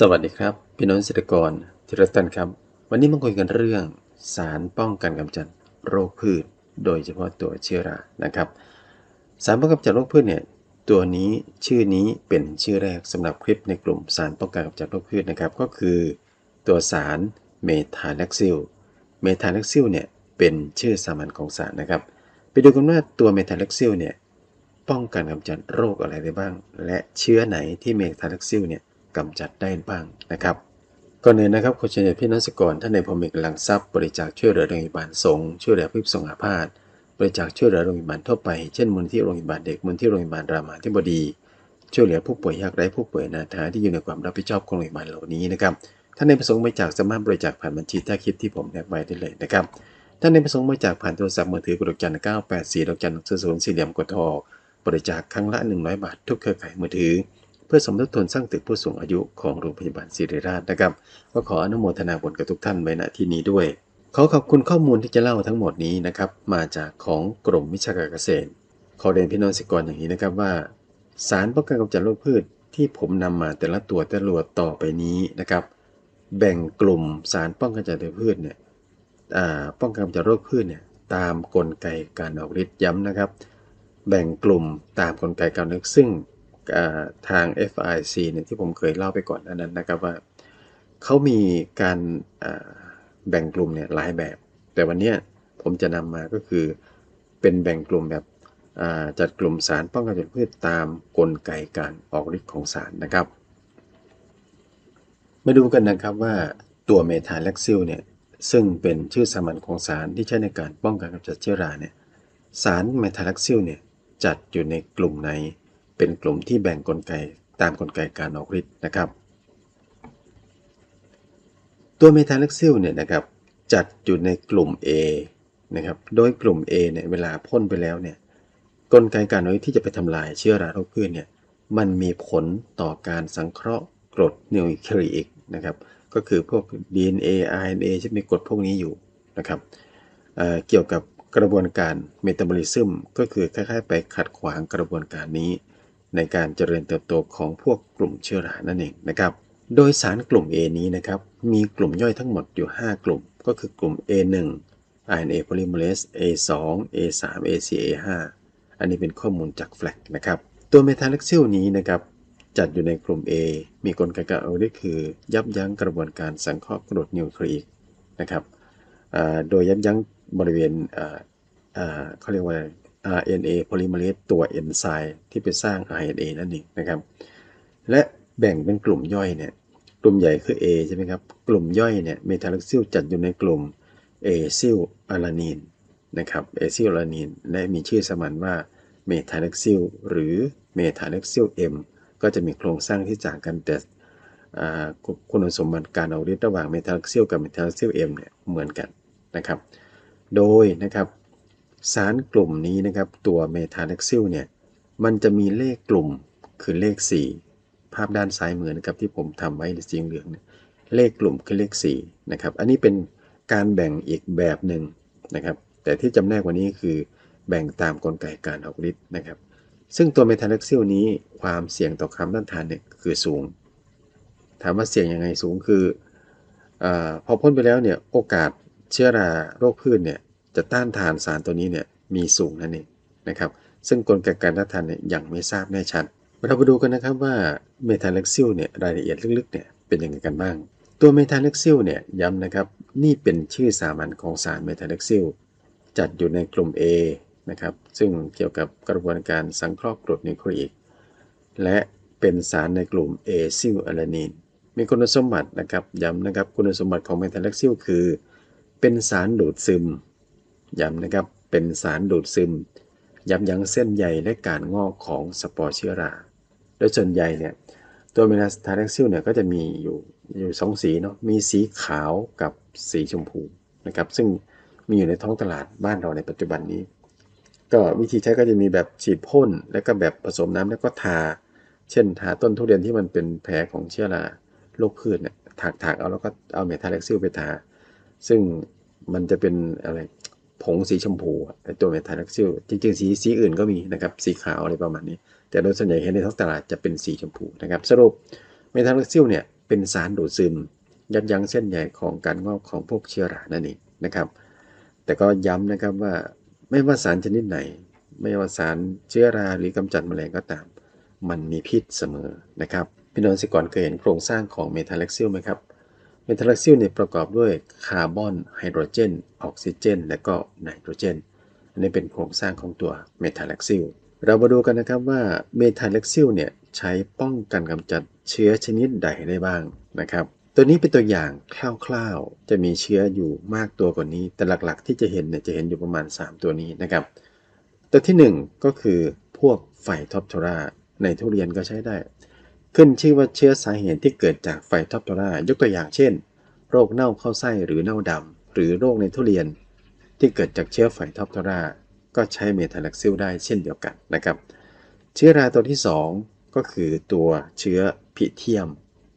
สวัสดีครับ พี่น้องเกษตรกรที่รักท่านครับ วันนี้มาคุยกันเรื่องสารป้องกันกำจัดโรคพืช โดยเฉพาะตัวเชื้อรานะครับ สารป้องกันกำจัดโรคพืชเนี่ยตัวนี้ชื่อนี้เป็นชื่อแรกสำหรับคลิปในกลุ่มสารป้องกันกำจัดโรคพืชนะครับ ก็คือตัวสารเมทาแล็กซิลเมทาแล็กซิลเนี่ยเป็นชื่อสามัญของสารนะครับ ไปดูกันว่าตัวเมทาแล็กซิลเนี่ยป้องกันกำจัดโรคอะไรได้บ้าง และเชื้อไหนที่เมทาแล็กซิลเนี่ย กำจัดได้บ้างนะครับก่อนอื่นนะครับขอเชิญพี่น้องสกรท่านในพรมิกำลังทรัพย์บริจาคช่วยเหลือโรงพยาบาลสงฆ์ช่วยเหลือผู้ประสบอาพาธบริจาคช่วยเหลือโรงพยาบาลทั่วไปเช่นมูลที่โรงพยาบาลเด็กมูลที่โรงพยาบาลรามาธิบดี ช่วยเหลือผู้ป่วยยากไร้ผู้ป่วยนาถาที่อยู่ในความรับผิดชอบของโรงพยาบาลเหล่านี้นะครับท่านในประสงค์บริจาคสามารถบริจาคผ่านบัญชีใต้คลิปที่ผมแนบไว้ได้เลยนะครับท่านในประสงค์บริจาคผ่านโทรศัพท์มือถือกดดอกจัน984ดอกจันศูนย์สี่เหลี่ยมกดออกบริจาคครั้งละ 100 บาททุกเครือข่ายมือถือ พื่อสมทบทุนสร้างตึกผู้สูงอายุของโรงพยาบาลศิริราชนะครับ ก็ขออนุโมทนาบุญกับทุกท่านไว้ณที่นี้ด้วย ขอขอบคุณข้อมูลที่จะเล่าทั้งหมดนี้นะครับ มาจากของกรมวิชาการเกษตร ขอเรียนพี่น้องเกษตรกรอย่างนี้นะครับว่า สารป้องกันกำจัดโรคพืชที่ผมนำมาแต่ละตัวแต่ละตัวต่อไปนี้นะครับ แบ่งกลุ่มสารป้องกันกำจัดโรคพืชเนี่ยป้องกันกำจัดโรคพืชเนี่ยตามกลไกการออกฤทธิ์ย้ำนะครับ แบ่งกลุ่มตามกลไกการนึกซึ่ง ทาง FIC เนี่ยที่ผมเคยเล่าไปก่อนหนนั้นนะครับว่าเขามีการแบ่งกลุ่มเนี่ยหลายแบบ แต่วันนี้ผมจะนำมาก็คือเป็นแบ่งกลุ่มแบบจัดกลุ่มสารป้องกันจัดพืชตามกลไกการออกฤทธิ์ของสารนะครับ มาดูกันนะครับว่าตัวเมทาแล็กซิลเนี่ยซึ่งเป็นชื่อสามัญของสารที่ใช้ในการป้องกันกำจัดเชื้อราเนี่ยสารเมทาแล็กซิลเนี่ยจัดอยู่ในกลุ่มไหน เป็นกลุ่มที่แบ่งกลไกตามกลไกการออกฤทธิ์นะครับ ตัวเมทาแล็กซิลเนี่ยนะครับจัดอยู่ในกลุ่ม A นะครับ โดยกลุ่ม A เนี่ยเวลาพ่นไปแล้วเนี่ยกลไกการออกฤทธิ์ที่จะไปทำลายเชื้อราโรคพืชเนี่ยมันมีผลต่อการสังเคราะห์กรดนิวคลีอิกนะครับ ก็คือพวก DNA RNA จะมีกรดพวกนี้อยู่นะครับเเกี่ยวกับกระบวนการเมตาบอลิซึมก็คือคล้ายๆ ไปขัดขวางกระบวนการนี้ ในการเจริญเติบโตของพวกกลุ่มเชื้อรานั่นเองนะครับ โดยสารกลุ่ม A นี้นะครับ มีกลุ่มย่อยทั้งหมดอยู่ 5 กลุ่ม ก็คือกลุ่ม A1 RNA polymerase A2 A3 A4 A5 อันนี้เป็นข้อมูลจาก FLAG นะครับ ตัวเมทาเล็กซิลนี้นะครับ จัดอยู่ในกลุ่ม A มีกลไกการเอาฤทธิ์คือ ยับยั้งกระบวนการสังเคราะห์กรดนิวคลีอิกนะครับโดยยับยั้งบริเวณเขาเรียกว่า RNA polymerase ตัวเอนไซม์ที่ไปสร้าง RNA นั่นเองนะครับ และแบ่งเป็นกลุ่มย่อยเนี่ย กลุ่มใหญ่คือ A ใช่ไหมครับ กลุ่มย่อยเนี่ยเมทาล็กซิลจัดอยู่ในกลุ่ม A ซิลอะลานีนนะครับ A ซิลอะลานีนและมีชื่อสมัญว่าเมทาเล็กซิลหรือเมทาเล็กซิล M ก็จะมีโครงสร้างที่ต่างกันแต่คุณสมบัติการเอาฤทธิ์ระหว่างเมทาเล็กซิลกับเมทาเล็กซิล M เนี่ยเหมือนกันนะครับ โดยนะครับ สารกลุ่มนี้นะครับ ตัวเมทาเล็กซิลเนี่ยมันจะมีเลขกลุ่มคือเลข 4 ภาพด้านซ้ายมือนะครับที่ผมทำไว้สีเหลืองเนี่ยเลขกลุ่มคือเลข4นะครับอันนี้เป็นการแบ่งอีกแบบหนึ่งนะครับ แต่ที่จำแนกวันนี้คือแบ่งตามกลไกการออกฤทธิ์นะครับ ซึ่งตัวเมทาเล็กซิลนี้ความเสี่ยงต่อคำต้านทานเนี่ยคือสูง ถามว่าเสี่ยงยังไงสูงคืออพอพ่นไปแล้วเนี่ยโอกาสเชื้อราโรคพืชเนี่ย จะต้านทานสารตัวนี้เนี่ยมีสูงนั่นเองนะครับ ซึ่งกลไกการต้านทานเนี่ยยังไม่ทราบแน่ชัด เรามาดูกันนะครับว่าเมทาเล็กซิลเนี่ยรายละเอียดลึกๆเนี่ยเป็นยังไงกันบ้าง ตัวเมทาเล็กซิลเนี่ยย้ำนะครับนี่เป็นชื่อสามัญของสารเมทาเล็กซิลจัดอยู่ในกลุ่ม A นะครับซึ่งเกี่ยวกับกระบวนการสังเคราะห์กรดนิวคลีอิกและเป็นสารในกลุ่ม a ซิลอะลานีนมีคุณสมบัตินะครับย้ำนะครับคุณสมบัติของเมทาเล็กซิลคือ เป็นสารดูดซึม ย้ำนะครับ เป็นสารดูดซึม ยับยั้งเส้นใยและการงอกของสปอร์เชื้อรา โดยส่วนใหญ่เนี่ยตัวเมทาเล็กซิลเนี่ยก็จะมีอยู่อยู่สองสีเนาะ มีสีขาวกับสีชมพูนะครับ ซึ่งมีอยู่ในท้องตลาดบ้านเราในปัจจุบันนี้ ก็วิธีใช้ก็จะมีแบบฉีดพ่น แล้วก็แบบผสมน้ำแล้วก็ทา เช่นทาต้นทุเรียนที่มันเป็นแผลของเชื้อราโรคพืชเนี่ยถากๆเอาแล้วก็เอาเมทาเล็กซิลไปทา ซึ่งมันจะเป็นอะไร ผงสีชมพูไอตัวเมทาเล็กซิลจริงๆสีสีอื่นก็มีนะครับสีขาวอะไรประมาณนี้ แต่โดยส่วนใหญ่เห็นในท้องตลาดจะเป็นสีชมพูนะครับ สรุปเมทาเล็กซิลเนี่ยเป็นสารดูดซึม ยับยั้งเส้นใหญ่ของการงอกของพวกเชื้อรานั่นเองนะครับ แต่ก็ย้ำนะครับว่าไม่ว่าสารชนิดไหน ไม่ว่าสารเชื้อราหรือกำจัดแมลงก็ตาม มันมีพิษเสมอนะครับพี่น้องสิกรเคยเห็นโครงสร้างของเมทาเล็กซิลไหมครับ เมทาเล็กซิลเนี่ยประกอบด้วยคาร์บอนไฮโดรเจนออกซิเจน และก็ไนโตรเจน อันนี้เป็นโครงสร้างของตัวเมทาเล็กซิลเรามาดูกันนะครับว่าเมทาเล็กซิลเนี่ยใช้ป้องกันกำจัดเชื้อชนิดใดได้บ้างนะครับตัวนี้เป็นตัวอย่างคร่าวๆ จะมีเชื้ออยู่มากตัวกว่านี้ แต่หลักๆที่จะเห็นเนี่ยจะเห็นอยู่ประมาณ 3 ตัวนี้นะครับ ตัวที่ 1 ก็คือพวกไฟท็อปโทราในทุเรียนก็ใช้ได้ ขึ้นชื่อว่าเชื้อสาเหตุที่เกิดจากไฟท็อปโทรายกตัวอย่างเช่น โรคเน่าเข้าไส้หรือเน่าดำ หรือโรคในทุเรียน ที่เกิดจากเชื้อไฟท็อปโทราก็ใช้เมทาแล็กซิลได้เช่นเดียวกันนะครับเชื้อราตัวที่ 2 ก็คือตัวเชื้อพิเทียม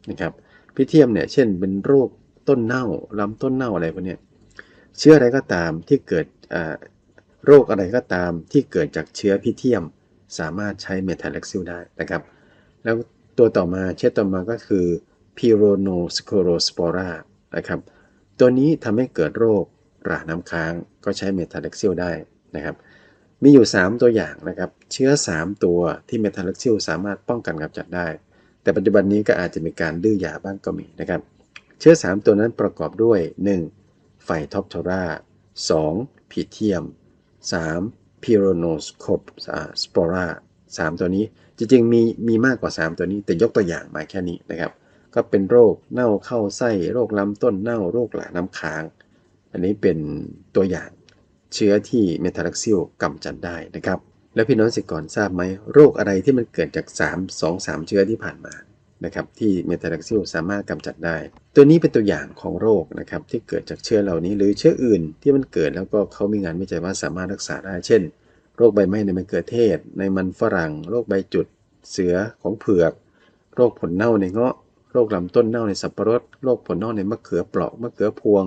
นะครับพิเทียมเนี่ยเช่นเป็นโรคต้นเน่าลำต้นเน่าอะไรพวกนี้เชื้ออะไรก็ตามที่เกิดโรคอะไรก็ตามที่เกิดจากเชื้อพิเทียม สามารถใช้เมทาแล็กซิลได้นะครับ แล้ว ตัวต่อมาเชื้อต่อมาก็คือ Pyronoscorospora นะครับตัวนี้ทำให้เกิดโรคราน้ำค้างก็ใช้เมทาเล็กซิลได้นะครับ มีอยู่ 3 ตัวอย่างนะครับ เชื้อ 3 ตัวที่เมทาเล็กซิลสามารถป้องกันกำจัดได้ แต่ปัจจุบันนี้ก็อาจจะมีการดื้อยาบ้างก็มีนะครับ เชื้อ 3 ตัวนั้นประกอบด้วย 1. ไฟท็อปโอร่า 2. พีเทียม 3. p y r o n o s c o p s p o r า 3 ตัวนี้ จริงๆมีมีมากกว่า 3 ตัวนี้ แต่ยกตัวอย่างมาแค่นี้นะครับ ก็เป็นโรคเน่าเข้าไส้โรคลำต้นเน่าโรคหลาน้ำค้าง อันนี้เป็นตัวอย่างเชื้อที่เมทาลักซิลกำจัดได้นะครับ แล้วพี่น้องสิก่อนทราบไหมโรคอะไรที่มันเกิดจาก 3 2 3 เชื้อที่ผ่านมานะครับที่เมทาลักซิลสามารถกำจัดได้ ตัวนี้เป็นตัวอย่างของโรคนะครับที่เกิดจากเชื้อเหล่านี้หรือเชื้ออื่นที่มันเกิดแล้วก็เขามีงานวิจัยว่าสามารถรักษาได้ เช่น โรคใบไม้ในมะเขือเทศ ในมันฝรั่ง โรคใบจุด เสือของเผือก โรคผลเน่าในเงาะ โรคลำต้นเน่าในสับปะรด โรคผลเน่าในมะเขือเปราะมะเขือพวง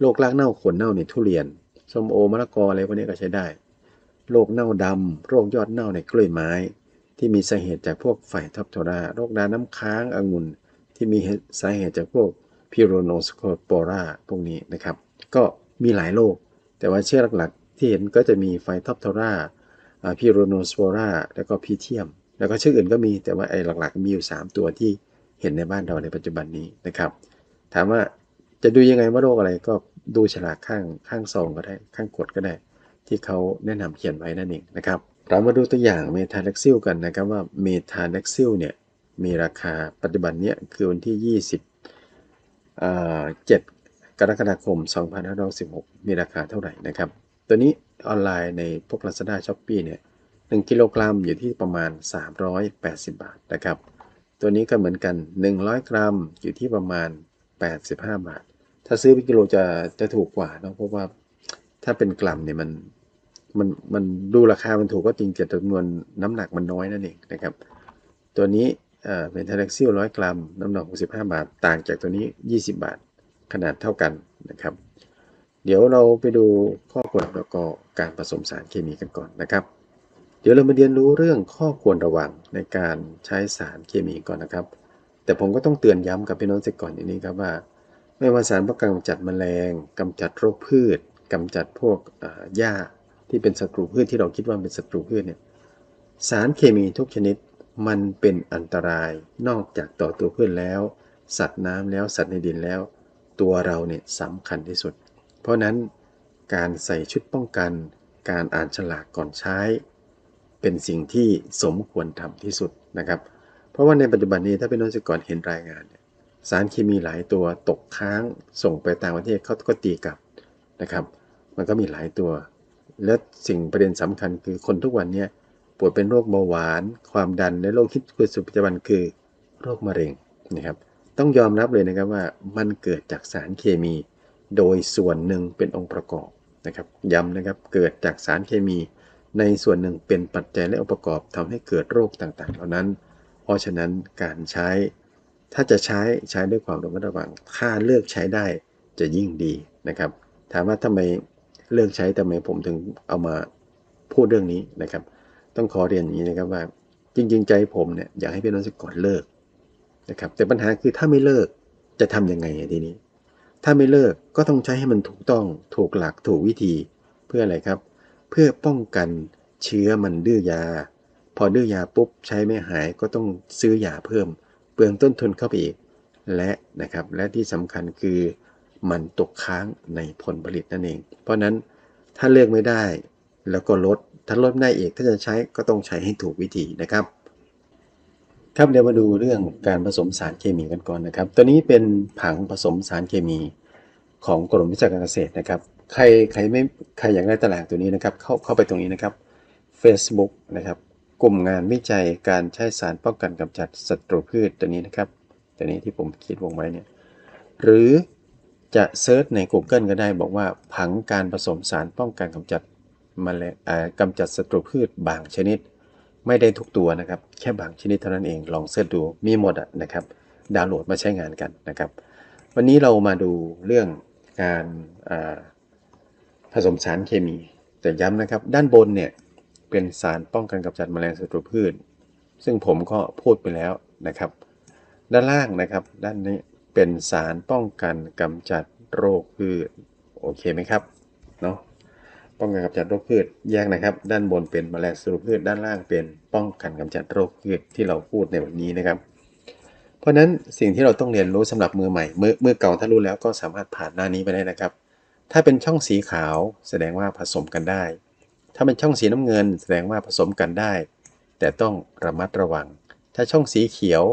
โรครากเน่าขนเน่าในทุเรียน ส้มโอมะละกออะไรพวกนี้ก็ใช้ได้ โรคเน่าดำ โรคยอดเน่าในกล้วยไม้ ที่มีสาเหตุจากพวกไฟท็อปโทรา โรคดาน้ำค้างองุ่น ที่มีสาเหตุจากพวกพิโรโนสโคปอราพวกนี้นะครับ ก็มีหลายโรค แต่ว่าเชื้อหลัก ที่เห็นก็จะมีไฟท็อปโทราพิโรโนสโปราแล้วก็พีเทียม แล้วก็ชื่ออื่นก็มีแต่ว่าไอ้หลักๆ มีอยู่ 3 ตัวที่เห็นในบ้านเราในปัจจุบันนี้นะครับ ถามว่าจะดูยังไงว่าโรคอะไรก็ดูฉลากข้างข้างซองก็ได้ข้างกดก็ได้ ที่เขาแนะนำเขียนไว้นั่นเองนะครับ เรามาดูตัวอย่างเมทาเล็กซิลกันนะครับว่าเมทาเล็กซิลเนี่ยมีราคาปัจจุบันเนี้ยคือวันที่ 20เอ่อ7กรกฎาคม 2516 มีราคาเท่าไหร่นะครับ ตัวนี้ออนไลน์ในพวก Lazada s h o p e e เนี่ย1กิโลกรัมอยู่ที่ประมาณ 380 บาทนะครับ ตัวนี้ก็เหมือนกัน 100 กรัมอยู่ที่ประมาณ 85 บาท ถ้าซื้อเป็นกิโลจะจะถูกกว่านะเพราะว่าถ้าเป็นกรัมเนี่ยมันมันมันดูราคามันถูกก็จริงแต่จำนวนน้ำหนักมันน้อยนั่นเองนะครับ ตัวนี้เอ่อเป็นทาเล็กซิลร้อยกรัม น้ำหนัก65 บาท ต่างจากตัวนี้ 20 บาท ขนาดเท่ากันนะครับ เดี๋ยวเราไปดูข้อควรแล้วก็การผสมสารเคมีกันก่อนนะครับ เดี๋ยวเรามาเรียนรู้เรื่องข้อควรระวังในการใช้สารเคมีก่อนนะครับ แต่ผมก็ต้องเตือนย้ำกับพี่น้องเสียก่อนอย่างนี้ครับว่า ไม่ว่าสารป้องกันกำจัดแมลงกำจัดโรคพืชกำจัดพวกหญ้าที่เป็นศัตรูพืชที่เราคิดว่าเป็นศัตรูพืชเนี่ยสารเคมีทุกชนิดมันเป็นอันตรายนอกจากต่อตัวพืชแล้ว สัตว์น้ำแล้วสัตว์ในดินแล้ว ตัวเราเนี่ยสำคัญที่สุด เพราะนั้นการใส่ชุดป้องกัน การอ่านฉลากก่อนใช้ เป็นสิ่งที่สมควรทำที่สุดนะครับ เพราะว่าในปัจจุบันนี้ถ้าเป็นนักศึกษาเห็นรายงานสารเคมีหลายตัวตกค้างส่งไปต่างประเทศเขาก็ตีกลับนะครับ มันก็มีหลายตัว และสิ่งประเด็นสำคัญคือคนทุกวันนี้ป่วยเป็นโรคเบาหวาน ความดันและโรคที่คือสุปัจจุบันคือโรคมะเร็งนะครับ ต้องยอมรับเลยนะครับว่ามันเกิดจากสารเคมี โดยส่วนหนึ่งเป็นองค์ประกอบนะครับย้ำนะครับเกิดจากสารเคมี ในส่วนหนึ่งเป็นปัจจัยและองค์ประกอบทำให้เกิดโรคต่างๆ เหล่านั้น เพราะฉะนั้นการใช้ถ้าจะใช้ใช้ด้วยความระมัดระวังถ้าเลือกใช้ได้จะยิ่งดีนะครับ ถามว่าทำไมเลือกใช้ทำไมผมถึงเอามาพูดเรื่องนี้นะครับ ต้องขอเรียนอย่างนี้นะครับว่า จริง ๆ ใจผมเนี่ยอยากให้พี่น้องสกอตเลิกนะครับ แต่ปัญหาคือถ้าไม่เลิกจะทำยังไงทีนี้ ถ้าไม่เลิกก็ต้องใช้ให้มันถูกต้องถูกหลักถูกวิธี เพื่ออะไรครับ เพื่อป้องกันเชื้อมันดื้อยา พอดื้อยาปุ๊บใช้ไม่หายก็ต้องซื้อยาเพิ่ม เปลืองต้นทุนเข้าไปอีก และนะครับและที่สำคัญคือมันตกค้างในผลผลิตนั่นเอง เพราะนั้นถ้าเลือกไม่ได้แล้วก็ลดถ้าลดไม่ได้อีกถ้าจะใช้ก็ต้องใช้ให้ถูกวิธีนะครับ ครับเดี๋ยวมาดูเรื่องการผสมสารเคมีกันก่อนนะครับ ตัวนี้เป็นผังผสมสารเคมีของกรมวิชาการเกษตรนะครับ ใครใครไม่ใครอยากได้ตารางตัวนี้นะครับ เข้าเข้าไปตรงนี้นะครับ Facebook นะครับ กลุ่มงานวิจัยการใช้สารป้องกันกำจัดศัตรูพืชตัวนี้นะครับ ตัวนี้ที่ผมคิดวงไว้เนี่ย หรือจะเซิร์ชใน Google ก็ได้บอกว่าผังการผสมสารป้องกันกำจัดแมลงอ่ากำจัดศัตรูพืชบางชนิด ไม่ได้ทุกตัวนะครับ แค่บางชนิดเท่านั้นเองลองเสิร์ชดูมีหมดอะนะครับ ดาวน์โหลดมาใช้งานกันนะครับ วันนี้เรามาดูเรื่องการผสมสารเคมี แต่ย้ำนะครับ ด้านบนเนี่ยเป็นสารป้องกันกำจัดแมลงศัตรูพืช ซึ่งผมก็พูดไปแล้วนะครับ ด้านล่างนะครับ ด้านนี้เป็นสารป้องกันกำจัดโรคพืชโอเคไหมครับเนาะ ป้องกันกำจัดโรคพืชแยกนะครับ ด้านบนเป็นแมลงศัตรูพืชด้านล่างเป็นป้องกันกำจัดโรคพืชที่เราพูดในวันนี้นะครับ เพราะฉะนั้นสิ่งที่เราต้องเรียนรู้สำหรับมือใหม่มือมือเก่าถ้ารู้แล้วก็สามารถผ่านหน้านี้ไปได้นะครับ ถ้าเป็นช่องสีขาวแสดงว่าผสมกันได้ ถ้าเป็นช่องสีน้ำเงิน แสดงว่าผสมกันได้ แต่ต้องระมัดระวัง ถ้าช่องสีเขียว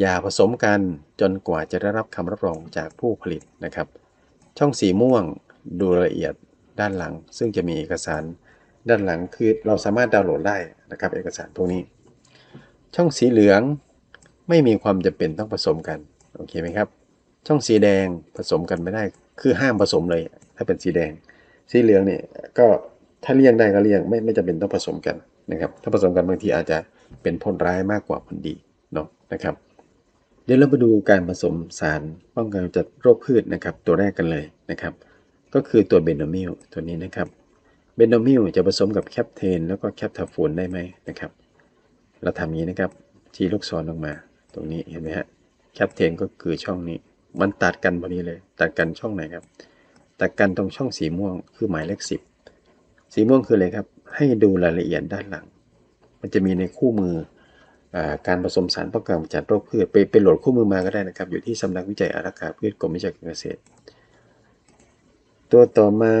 อย่าผสมกันจนกว่าจะได้รับคำรับรองจากผู้ผลิตนะครับ ช่องสีม่วงดูรายละเอียด ด้านหลัง ซึ่งจะมีเอกสารด้านหลังคือเราสามารถดาวน์โหลดได้นะครับ เอกสารพวกนี้ ช่องสีเหลืองไม่มีความจำเป็นต้องผสมกันโอเคไหมครับ ช่องสีแดงผสมกันไม่ได้ คือห้ามผสมเลย ถ้าเป็นสีแดง สีเหลืองเนี่ยก็ถ้าเลี่ยงได้ก็เลี่ยงไม่ไม่จำเป็นต้องผสมกันนะครับ ถ้าผสมกันบางทีอาจจะเป็นผลร้ายมากกว่าผลดีเนาะนะครับ เดี๋ยวเรามาดูการผสมสารป้องกันกำจัดโรคพืชนะครับ ตัวแรกกันเลยนะครับ ก็คือตัวเบนโนมิลตัวนี้นะครับเบนโนมิลจะผสมกับแคปเทนแล้วก็แคปทาฟูนได้ไหมนะครับ เราทำอย่างนี้นะครับชี้ลูกศรลงมา ตรงนี้เห็นไหมฮะแคปเทนก็คือช่องนี้ มันตัดกันพอดีเลย ตัดกันช่องไหนครับ ตัดกันตรงช่องสีม่วงคือหมายเลขสิบสีม่วงคืออะไรครับ ให้ดูรายละเอียดด้านหลัง มันจะมีในคู่มืออการผสมสารป้องกันกำจัดโรคพืชไปไปโหลดคู่มือมาก็ได้นะครับ อยู่ที่สำนักวิจัยอารักขาพืชกรมวิชาการเกษตร ตัวต่อมา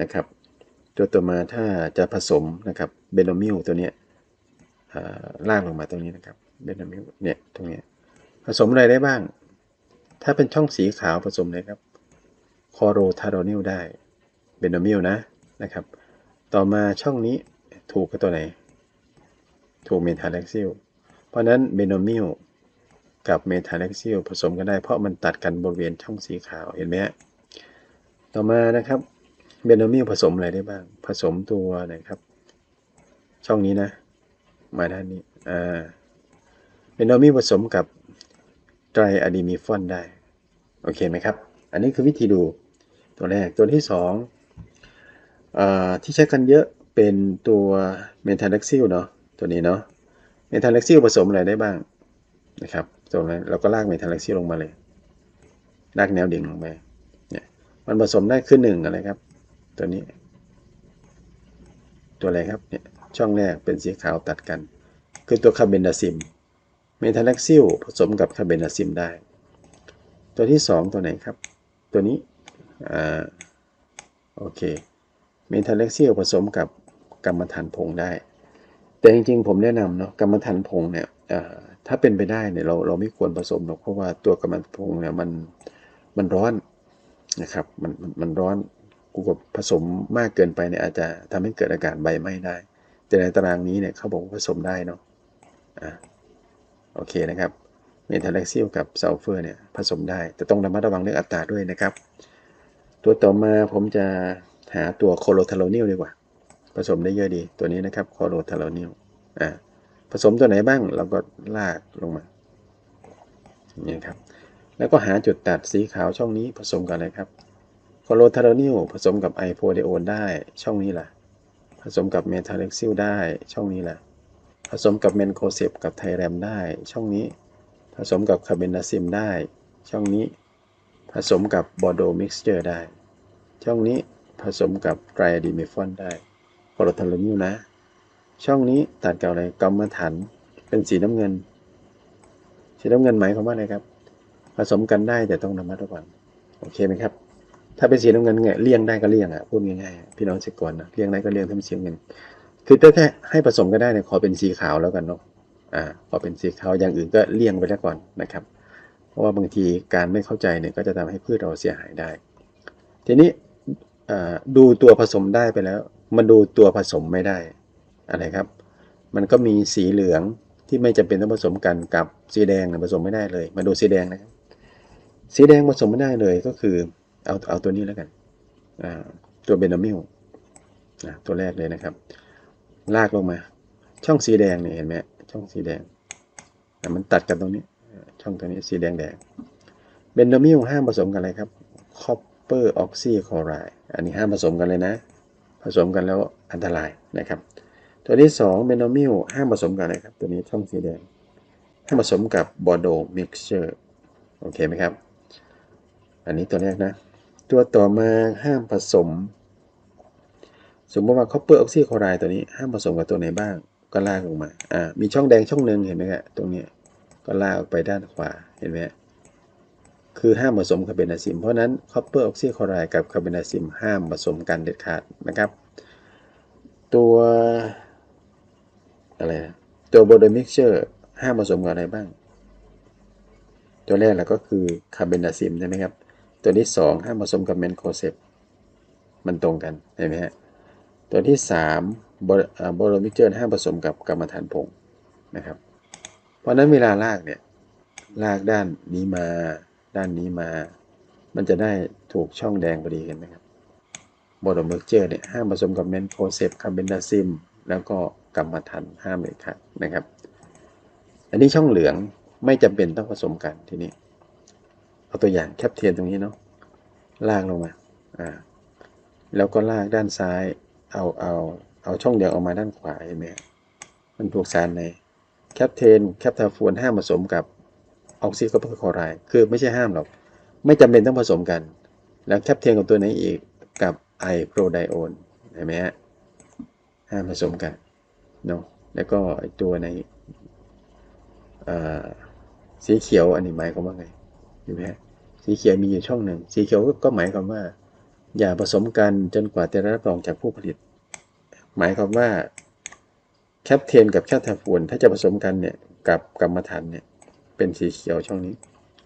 นะครับ ตัวต่อมาถ้าจะผสมนะครับเบนโนมิลตัวเนี้ยลากลงมาตรงนี้นะครับเบนโนมิลเนี่ยตรงนี้ผสมอะไรได้บ้าง ถ้าเป็นช่องสีขาวผสมเลยครับคอโรทาโรนิลได้เบนโนมิลนะนะครับ ต่อมาช่องนี้ถูกกับตัวไหน ถูกเมทาเล็กซิลเพราะนั้นเบนโนมิลกับเมทาเล็กซิลผสมกันได้เพราะมันตัดกันบริเวณช่องสีขาวเห็นไหมฮะ ต่อมานะครับเบนโนมิลผสมอะไรได้บ้าง ผสมตัวไหนครับ ช่องนี้นะ มาด้านนี้อ่าเบนโนมิลผสมกับไตรอะดีมีฟอนได้ โอเคไหมครับ อันนี้คือวิธีดูตัวแรกตัวที่สองอาที่ใช้กันเยอะเป็นตัวเมทาเล็กซิลเนาะตัวนี้เนาะเมทาเล็กซิลผสมอะไรได้บ้างนะครับตรงนั้นเราก็ลากเมทาเล็กซิลลงมาเลยลากแนวดิ่งลงไป มันผสมได้คือหนึ่งอะไรครับ ตัวนี้ ตัวอะไรครับเนี่ยช่องแรกเป็นสีขาวตัดกัน คือตัวคาร์เบนดาซิมเมทาเล็กซิลผสมกับคาร์เบนดาซิมได้ ตัวที่สองตัวไหนครับ ตัวนี้อ่าโอเคเมทาเล็กซิลผสมกับกรรมฐานผงได้ แต่จริงๆ ผมแนะนำเนาะกรรมฐานผงเนี่ยอ่าถ้าเป็นไปได้เนี่ยเราเราไม่ควรผสมหรอกเพราะว่าตัวกรรมฐานผงเนี่ยมันมันร้อน นะครับ มันมันร้อนกูกับผสมมากเกินไปเนี่ยอาจจะทำให้เกิดอาการใบไหม้ได้ แต่ในตารางนี้เนี่ยเขาบอกว่าผสมได้เนาะอ่าโอเคนะครับเมทาเล็กซิลกับซัลเฟอร์เนี่ยผสมได้ แต่ต้องระมัดระวังเรื่องอัตราด้วยนะครับ ตัวต่อมาผมจะหาตัวโคโลทาโลนิลดีกว่า ผสมได้เยอะดีตัวนี้นะครับโคโลทาโลนิลอ่าผสมตัวไหนบ้างเราก็ลากลงมาอย่างนี้ครับ แล้วก็หาจุดตัดสีขาวช่องนี้ผสมกันเลยครับโคโลทาโลนิลผสมกับไอโพเดโอนได้ช่องนี้แหละผสมกับเมทาเล็กซิลได้ช่องนี้แหละผสมกับเมนโคเซปกับไทแรมได้ช่องนี้ ผสมกับคาเบนาซิมได้ ช่องนี้ ผสมกับบอโดมิกซ์เจอร์ได้ ช่องนี้ผสมกับไตรดีเมฟอนได้โพโรทาโลนิวนะ ช่องนี้ตัดกับอะไรกรรมฐานเป็นสีน้ำเงิน สีน้ำเงินหมายความว่าอะไรครับ สมกันได้แต่ต้องระมัดระวังโอเคไหมครับ ถ้าเป็นสีน้ำเงินเนี่ยเลี่ยงได้ก็เลี่ยงอะพูดง่ายๆพี่น้องเกษตรกรนนะเลี่ยงได้ก็เลี่ยงถ้าเป็นสีน้ำเงิน คือถ้าแค่ให้ผสมกันได้เนี่ยขอเป็นสีขาวแล้วกันเนาะอ่าขอเป็นสีขาวอย่างอื่นก็เลี่ยงไปแล้วก่อนนะครับ เพราะว่าบางทีการไม่เข้าใจเนี่ยก็จะทำให้พืชเราเสียหายได้ ทีนี้ดูตัวผสมได้ไปแล้ว มาดูตัวผสมไม่ได้อะไรครับ มันก็มีสีเหลืองที่ไม่จำเป็นต้องผสมกันกับสีแดงเนี่ยผสมไม่ได้เลย มาดูสีแดงนะครับ สีแดงผสมไม่ได้เลยก็คือเอาเอาตัวนี้แล้วกันตัวเบนามิลตัวแรกเลยนะครับ ลากลงมา ช่องสีแดงเนี่ยเห็นไหมช่องสีแดงมันตัดกันตรงนี้ ช่องตรงนี้สีแดงแดงเบนดามิลห้ามผสมกันอะไรครับคอปเปอร์ออกซิคลอไรด์อันนี้ห้ามผสมกันเลยนะ ผสมกันแล้วอันตรายนะครับ ตัวที่2เบนดามิลห้ามผสมกันอะไรครับ ตัวนี้ช่องสีแดงห้ามผสมกับบอโดมิกเจอร์โอเคไหมครับ อันนี้ตัวแรกนะ ตัวต่อมาห้ามผสม สมมติว่า copper oxychloride ตัวนี้ห้ามผสมกับตัวไหนบ้างก็ลากลงมา อ่า มีช่องแดงช่องหนึ่งเห็นไหมครับตรงนี้ก็ลากออกไปด้านขวา เห็นไหมคือห้ามผสมคาร์เบนาซิม เพราะนั้น copper oxychloride กับคาร์เบนาซิมห้ามผสมกันเด็ดขาดนะครับ ตัวอะไรนะ ตัวโบโดมิกเชอร์ห้ามผสมกับอะไรบ้าง ตัวแรกแล้วก็คือคาร์เบนาซิมใช่ไหมครับ ตัวที่สองห้ามผสมกับแมนโคเซปมันตรงกันเห็นไหมฮะตัวที่3บโรมิเจอร์ห้ามผสมกับกรรมฐานผงนะครับ เพราะนั้นเวลาลากเนี่ยลากด้านนี้มาด้านนี้มา มันจะได้ถูกช่องแดงพอดีกันนะครับบรมิเจอร์เนี่ยห้ามผสมกับเมนโคเซปคาร์เบนาซิม แล้วก็กรรมฐานห้ามเลยครับนะครับ อันนี้ช่องเหลืองไม่จำเป็นต้องผสมกันทีนี้ เอาตัวอย่างแคปเทียนตรงนี้เนาะลากลงมาอ่าแล้วก็ลากด้านซ้าย เอาเอาเอาช่องแดงออกมาด้านขวาเห็นไหมมันถูกสารในแคปเทนแคปทาฟูนห้ามผสมกับออกซิโคเปอร์คลอไรด์คือไม่ใช่ห้ามหรอก ไม่จำเป็นต้องผสมกัน แล้วแคปเทนกับตัวไหนอีกกับไอโปรไดโอนเห็นไหมฮะห้ามผสมกันเนาะแล้วก็ไอตัวในสีเขียวอันนี้หมายความว่าไง ห็นไหมสีเขียวมีอยู่ช่องหนึ่ง สีเขียวก็หมายความว่า อย่าผสมกันจนกว่าจะได้รับรองจากผู้ผลิต หมายความว่าแคปเทนกับแคปทาฟูนถ้าจะผสมกันเนี่ยกับกรรมฐานเนี่ยเป็นสีเขียวช่องนี้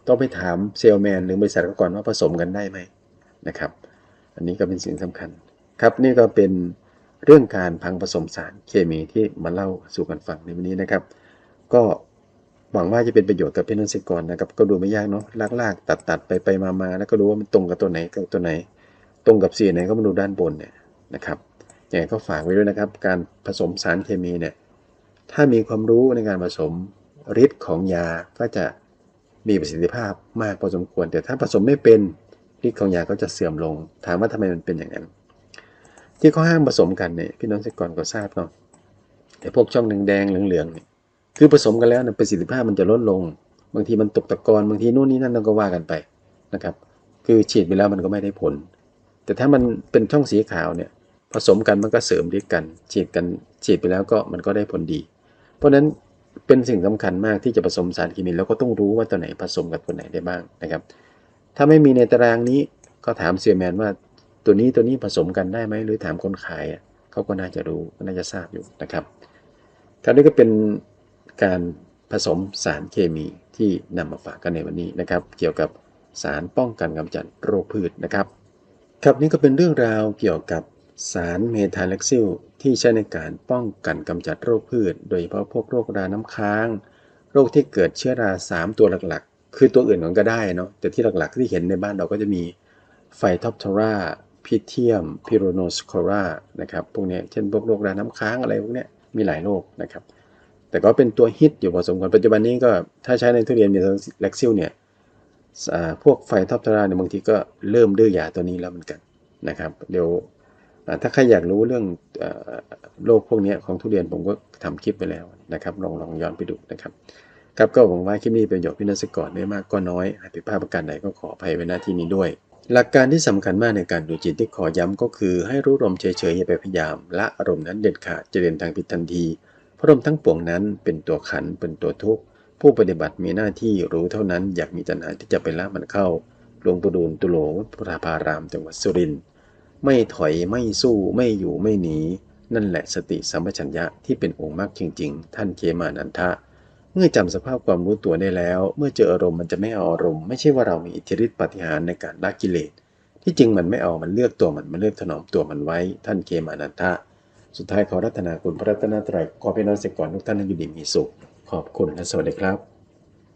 ต้องไปถามเซลแมนหรือบริษัทก่อนว่าผสมกันได้ไหมนะครับ อันนี้ก็เป็นสิ่งสำคัญครับนี่ก็เป็นเรื่องการพังผสมสารเคมีที่มาเล่าสู่กันฟังในวันนี้นะครับ ก็ หวังว่าจะเป็นประโยชน์กับพี่น้องเกษตรกรนะครับ ก็ดูไม่ยากเนาะลากๆ ตัดๆ ไปไปมาๆ แล้วก็รู้ว่ามันตรงกับตัวไหนกับตัวไหน ตรงกับสีไหนก็มาดูด้านบนเนี่ยนะครับอยังไงก็ฝากไว้ด้วยนะครับ การผสมสารเคมีเนี่ยถ้ามีความรู้ในการผสมฤทธิ์ของยาก็จะมีประสิทธิภาพมากพอสมควร แต่ถ้าผสมไม่เป็นฤทธิ์ของยาก็จะเสื่อมลง ถามว่าทำไมมันเป็นอย่างนั้น ที่เขาห้ามผสมกันเนี่ยพี่น้องเกษตรกรก็ทราบเนาะแต่พวกช่องแดงๆเหลืองๆเนี่ย คือผสมกันแล้วเนี่ยประสิทธิภาพมันจะลดลง บางทีมันตกตะกอนบางทีนู่นนี่นั่นเราก็ว่ากันไปนะครับ คือฉีดไปแล้วมันก็ไม่ได้ผล แต่ถ้ามันเป็นช่องสีขาวเนี่ย ผสมกันมันก็เสริมฤทธิ์กัน ฉีดกันฉีดไปแล้วก็มันก็ได้ผลดี เพราะฉะนั้นเป็นสิ่งสำคัญมากที่จะผสมสารเคมีแล้วก็ต้องรู้ว่าตัวไหนผสมกับตัวไหนได้บ้างนะครับ ถ้าไม่มีในตารางนี้ก็ถามเซียแมนว่าตัวนี้ตัวนี้ผสมกันได้ไหมหรือถามคนขายเขาก็น่าจะรู้ก็น่าจะทราบอยู่นะครับครับนี่ก็เป็น การผสมสารเคมีที่นำมาฝากกันในวันนี้นะครับ เกี่ยวกับสารป้องกันกำจัดโรคพืชนะครับ ครับนี่ก็เป็นเรื่องราวเกี่ยวกับสารเมทาเล็กซิลที่ใช้ในการป้องกันกำจัดโรคพืช โดยเฉพาะพวกโรคราน้ำค้าง โรคที่เกิดเชื้อรา 3 ตัวหลักๆ คือตัวอื่นมันก็ได้เนาะแต่ที่หลักๆ ที่เห็นในบ้านเราก็จะมีไฟท็อปทอราพิเทียมพิโรโนสโครานะครับพวกนี้เช่นพวกโรคราน้ำค้างอะไรพวกนี้มีหลายโรคนะครับ แต่ก็เป็นตัวฮิตอยู่พอสมควรปัจจุบันนี้ก็ถ้าใช้ในทุเรียนเมทาเล็กซิลเนี่ยพวกไฟท็อปทาราเนี่ยบางทีก็เริ่มดื้อยาตัวนี้แล้วเหมือนกันนะครับ เดี๋ยวถ้าใครอยากรู้เรื่องโรคพวกนี้ของทุเรียนผมก็ทำคลิปไปแล้วนะครับลองลองย้อนไปดูนะครับครับก็หวังว่าคลิปนี้เป็นประโยชน์พี่นักศึกษาไม่มากก็น้อยหากผิดพลาดประการใดก็ขออภัยไว้หน้าที่นี้ด้วย หลักการที่สำคัญมากในการดูจิตที่ขอย้ำก็คือ ให้รู้ลมเฉยๆอย่าไปพยายามละอารมณ์นั้นเด็ดขาดจะเดินทางผิดทันที ราะลมทั้งปวงนั้นเป็นตัวขันเป็นตัวทุกข์ผู้ปฏิบัติมีหน้าที่รู้เท่านั้น อยากมีตัณหาที่จะไปละมันเข้าหลวงปู่ดูลตุโลวัดพระพารามจังหวัดสุรินทร์ไม่ถอยไม่สู้ไม่อยู่ไม่หนี นั่นแหละสติสัมปชัญญะที่เป็นองค์มรรคจริง ๆ ท่านเคมานันทะ เมื่อจำสภาพความรู้ตัวได้แล้ว เมื่อเจออารมณ์มันจะไม่เอาอารมณ์ไม่ใช่ว่าเรามีอิทธิฤทธิปฏิหารในการละกิเลสที่จริงมันไม่เอามันเลือกตัวมันมันเลือกถนอมตัวมันไว้ ท่านเคมานันทะ สุดท้ายขอรัตนาคุณพระรัตนตรัยขอพี่น้องเสกก่อนทุกท่านให้อยู่ดีมีสุข ขอบคุณและสวัสดีครับ